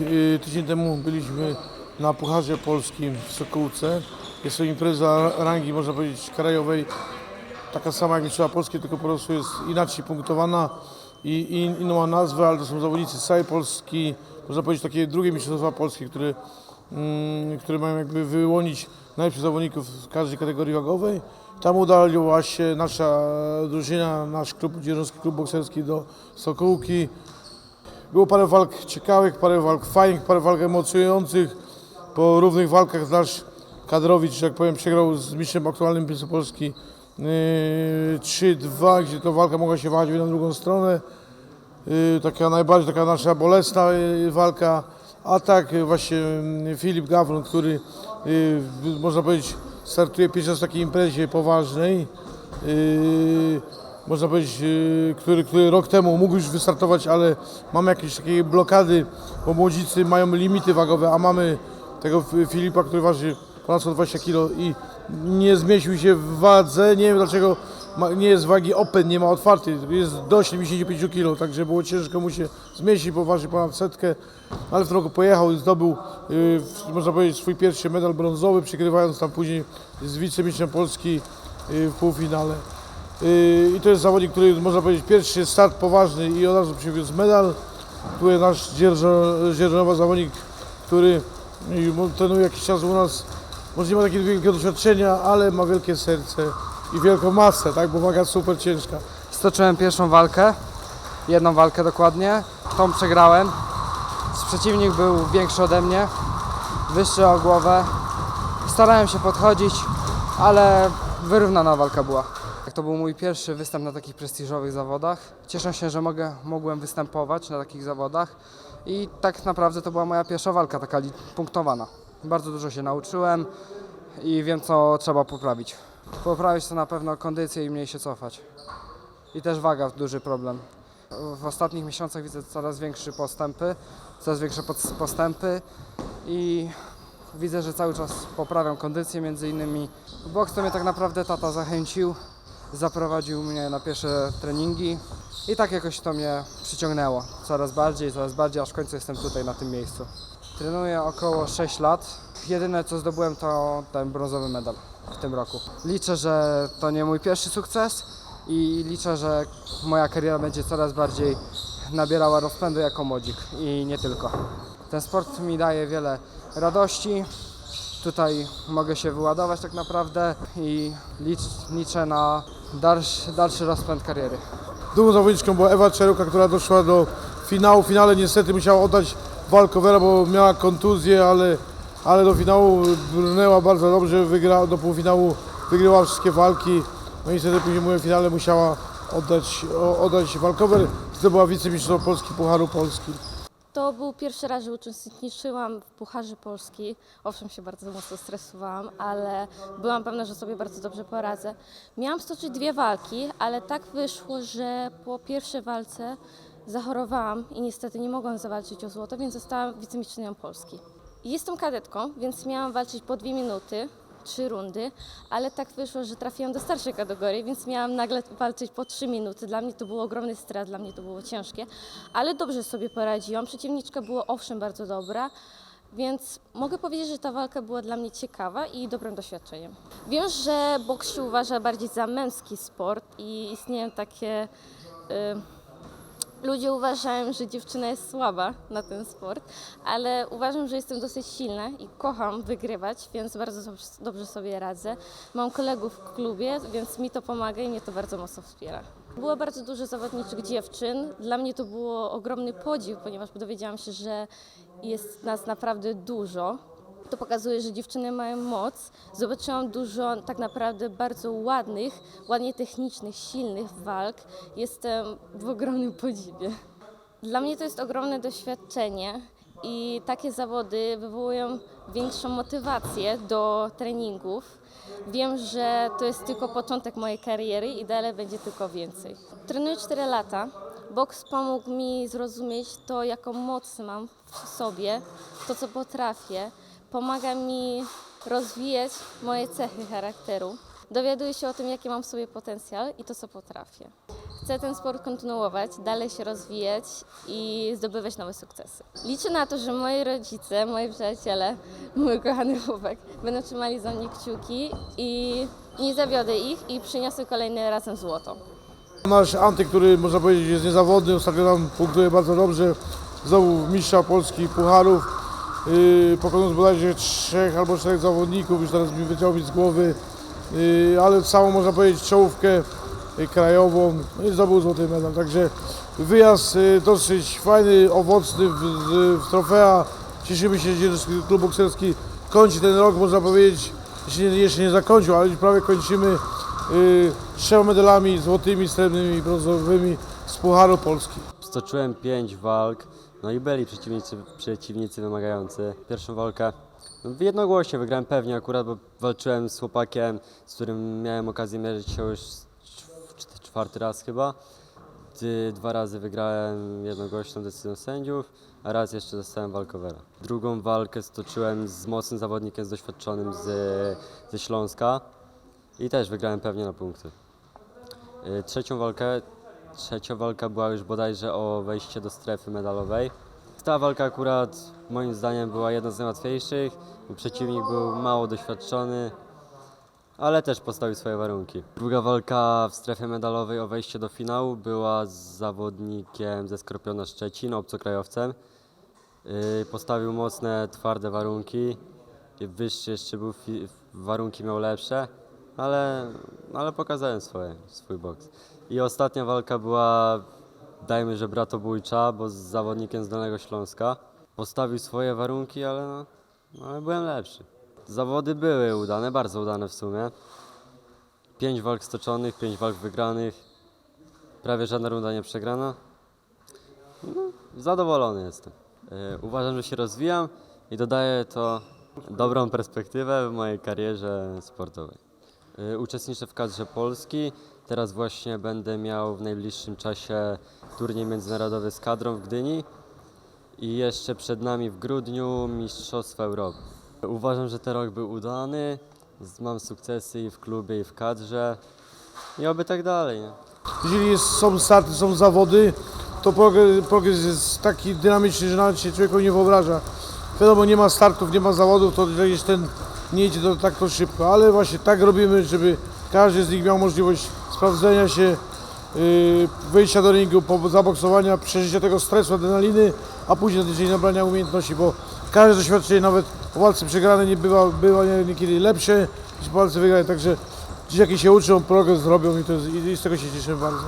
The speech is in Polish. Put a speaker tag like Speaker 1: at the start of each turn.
Speaker 1: Y, Tydzień temu byliśmy na Pucharze Polskim w Sokółce. Jest to impreza rangi, można powiedzieć, krajowej. Taka sama jak Mistrzostwa Polskie, tylko po prostu jest inaczej punktowana i, i inną ma nazwę, ale to są zawodnicy z całej Polski. Można powiedzieć takie drugie Mistrzostwa Polskie, które, mm, które mają jakby wyłonić najlepszych zawodników z każdej kategorii wagowej. Tam udała się nasza drużyna, nasz klub, Dzierżowski Klub Bokserski do Sokółki. Było parę walk ciekawych, parę walk fajnych, parę walk emocjonujących. Po równych walkach nasz kadrowicz, że jak powiem, przegrał z mistrzem aktualnym Piłce Polski yy, 3-2, gdzie to walka mogła się wahać w jedną drugą stronę. Yy, Taka najbardziej taka nasza bolesna yy, walka. A tak yy, właśnie yy, Filip Gawron, który yy, można powiedzieć startuje pierwszy raz w takiej imprezie poważnej. Można powiedzieć, yy, który, który rok temu mógł już wystartować, ale mamy jakieś takie blokady, bo młodzicy mają limity wagowe, a mamy tego Filipa, który waży ponad 120 kg i nie zmieścił się w wadze. Nie wiem dlaczego nie jest wagi open, nie ma otwartej, jest do 75 kg, także było ciężko mu się zmieścić, bo waży ponad setkę, ale w tym roku pojechał i zdobył, w- można powiedzieć, swój pierwszy medal brązowy, przygrywając tam później z wicemistrzem Polski yy, w półfinale. Yy, I to jest zawodnik, który można powiedzieć pierwszy start poważny i od razu przywiózł medal. Tu jest nasz dzierżo- dzierżonowa zawodnik, który yy, trenuje jakiś czas u nas. Może nie ma takiego wielkiego doświadczenia, ale ma wielkie serce i wielką masę, tak? Bo waga super ciężka.
Speaker 2: Stoczyłem pierwszą walkę, jedną walkę dokładnie, tą przegrałem. Przeciwnik był większy ode mnie, wyższy o głowę. Starałem się podchodzić, ale wyrównana walka była. To był mój pierwszy występ na takich prestiżowych zawodach. Cieszę się, że mogę, mogłem występować na takich zawodach i tak naprawdę to była moja pierwsza walka taka punktowana. Bardzo dużo się nauczyłem i wiem co trzeba poprawić. Poprawić to na pewno kondycję i mniej się cofać. I też waga duży problem. W ostatnich miesiącach widzę coraz większe postępy, coraz większe postępy i widzę, że cały czas poprawiam kondycję między innymi. Boks to mnie tak naprawdę tata zachęcił, zaprowadził mnie na pierwsze treningi i tak jakoś to mnie przyciągnęło coraz bardziej, coraz bardziej, aż w końcu jestem tutaj na tym miejscu. Trenuję około 6 lat. Jedyne co zdobyłem to ten brązowy medal w tym roku. Liczę, że to nie mój pierwszy sukces i liczę, że moja kariera będzie coraz bardziej nabierała rozpędu jako młodzik i nie tylko. Ten sport mi daje wiele radości. Tutaj mogę się wyładować tak naprawdę i licz, liczę na dalszy, dalszy rozpęd kariery.
Speaker 1: Drugą zawodniczką była Ewa Czeruka, która doszła do finału. W finale niestety musiała oddać walkowera, bo miała kontuzję, ale, ale do finału brnęła bardzo dobrze, wygrała do półfinału, wygrała wszystkie walki. No i niestety później w finale musiała oddać, oddać walkower. To była wicemistrzostwo Polski, Pucharu Polski.
Speaker 3: To był pierwszy raz, że uczestniczyłam w Pucharze Polski. Owszem, się bardzo mocno stresowałam, ale byłam pewna, że sobie bardzo dobrze poradzę. Miałam stoczyć dwie walki, ale tak wyszło, że po pierwszej walce zachorowałam i niestety nie mogłam zawalczyć o złoto, więc zostałam wicemistrzynią Polski. Jestem kadetką, więc miałam walczyć po dwie minuty, trzy rundy, ale tak wyszło, że trafiłam do starszej kategorii, więc miałam nagle walczyć po trzy minuty. Dla mnie to był ogromny stres, dla mnie to było ciężkie, ale dobrze sobie poradziłam. Przeciwniczka była owszem bardzo dobra, więc mogę powiedzieć, że ta walka była dla mnie ciekawa i dobrym doświadczeniem. Wiem, że boks się uważa bardziej za męski sport i istnieją takie... Y, Ludzie uważają, że dziewczyna jest słaba na ten sport, ale uważam, że jestem dosyć silna i kocham wygrywać, więc bardzo dobrze- sobie radzę. Mam kolegów w klubie, więc mi to pomaga i mnie to bardzo mocno wspiera. Było bardzo dużo zawodniczych dziewczyn. Dla mnie to było ogromny podziw, ponieważ dowiedziałam się, że jest nas naprawdę dużo. To pokazuje, że dziewczyny mają moc. Zobaczyłam dużo tak naprawdę bardzo ładnych, ładnie technicznych, silnych walk. Jestem w ogromnym podziwie. Dla mnie to jest ogromne doświadczenie i takie zawody wywołują większą motywację do treningów. Wiem, że to jest tylko początek mojej kariery i dalej będzie tylko więcej. Trenuję 4 lata. Boks pomógł mi zrozumieć to, jaką moc mam w sobie, to, co potrafię. Pomaga mi rozwijać moje cechy charakteru. dowiaduję się o tym, jaki mam w sobie potencjal i to, co potrafię. Chcę ten sport kontynuować, dalej się rozwijać i zdobywać nowe sukcesy. Liczę na to, że moi rodzice, moi przyjaciele, mój kochany chłopak będą trzymali za mnie kciuki i nie zawiodę ich i przyniosę kolejny razem złoto.
Speaker 1: Nasz Anty, który można powiedzieć jest niezawodny, ostatnio nam punktuje bardzo dobrze. Znowu mistrza Polski Pucharów. Yy, pokonując bodajże trzech albo czterech zawodników, już teraz mi wyciął mi z głowy. Yy, ale całą można powiedzieć czołówkę yy, krajową no i zdobył złoty medal. Także wyjazd yy, dosyć fajny, owocny w, w, w trofea. Cieszymy się, że klub bokserski kończy ten rok, można powiedzieć, jeszcze nie, jeszcze nie zakończył, ale już prawie kończymy yy, trzema medalami złotymi, srebrnymi i brązowymi z Pucharu Polski.
Speaker 4: Stoczyłem pięć walk, no i byli przeciwnicy, przeciwnicy wymagający. Pierwszą walkę no, jednogłośnie wygrałem pewnie akurat, bo walczyłem z chłopakiem, z którym miałem okazję mierzyć się już cz- czwarty raz chyba. Dwa razy wygrałem jednogłośną decyzją sędziów, a raz jeszcze dostałem walkowera. Drugą walkę stoczyłem z mocnym zawodnikiem, z doświadczonym z, ze Śląska i też wygrałem pewnie na punkty. Y, Trzecią walkę Trzecia walka była już bodajże o wejście do strefy medalowej. Ta walka akurat moim zdaniem była jedna z najłatwiejszych, przeciwnik był mało doświadczony, ale też postawił swoje warunki. Druga walka w strefie medalowej o wejście do finału była z zawodnikiem ze Skorpiona Szczecin, obcokrajowcem. Yy, Postawił mocne, twarde warunki. Wyższy jeszcze był, warunki miał lepsze, ale, ale pokazałem swoje, swój boks. I ostatnia walka była, dajmy, że bratobójcza, bo z zawodnikiem z Dolnego Śląska. Postawił swoje warunki, ale, no, no, ale byłem lepszy. Zawody były udane, bardzo udane w sumie. Pięć walk stoczonych, pięć walk wygranych. Prawie żadna runda nie przegrana. No, zadowolony jestem. E, Uważam, że się rozwijam i dodaję to dobrą perspektywę w mojej karierze sportowej. E, Uczestniczę w kadrze Polski. Teraz właśnie będę miał w najbliższym czasie turniej międzynarodowy z kadrą w Gdyni i jeszcze przed nami w grudniu Mistrzostwa Europy. Uważam, że ten rok był udany. Mam sukcesy i w klubie, i w kadrze. I oby tak dalej.
Speaker 1: Jeżeli są starty, są zawody, to progres jest taki dynamiczny, że nawet się człowieku nie wyobraża. Wiadomo, nie ma startów, nie ma zawodów, to gdzieś ten nie idzie to tak to szybko, ale właśnie tak robimy, żeby każdy z nich miał możliwość sprawdzenia się, yy, wyjścia do ringu, zaboksowania, przeżycia tego stresu, adrenaliny, a później nadejście nabrania umiejętności, bo każde doświadczenie, nawet po walce przegranej, nie bywa, bywa niekiedy lepsze niż po walce wygranej, także dzieciaki się uczą, progres robią i, to i z tego się cieszymy bardzo.